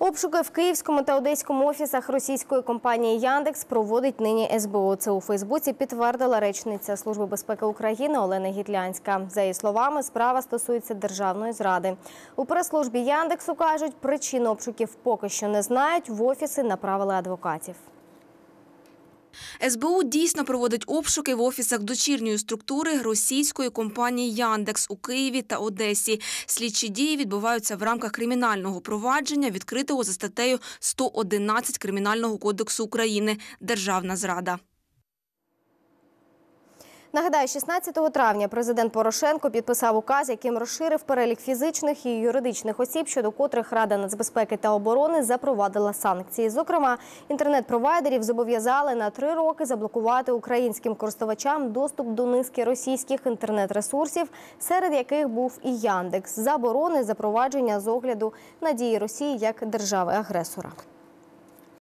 Обшуки в київському та одеському офісах російської компанії Яндекс проводить нині СБУ. Це у Фейсбуці підтвердила речниця Служби безпеки України Олена Гітлянська. За її словами, справа стосується державної зради. У прес-службі Яндексу кажуть, причину обшуків поки що не знають. В офіси направили адвокатів. СБУ дійсно проводить обшуки в офісах дочірньої структури російської компанії Яндекс у Києві та Одесі. Слідчі дії відбуваються в рамках кримінального провадження, відкритого за статтею 111 Кримінального кодексу України Державна зрада. Нагадаю, 16 травня президент Порошенко підписав указ, яким розширив перелік фізичних і юридичних осіб, щодо котрих Рада нацбезпеки та оборони запровадила санкції. Зокрема, інтернет-провайдерів зобов'язали на три роки заблокувати українським користувачам доступ до низки російських інтернет-ресурсів, серед яких був і Яндекс, заборони запровадження з огляду на дії Росії як держави-агресора.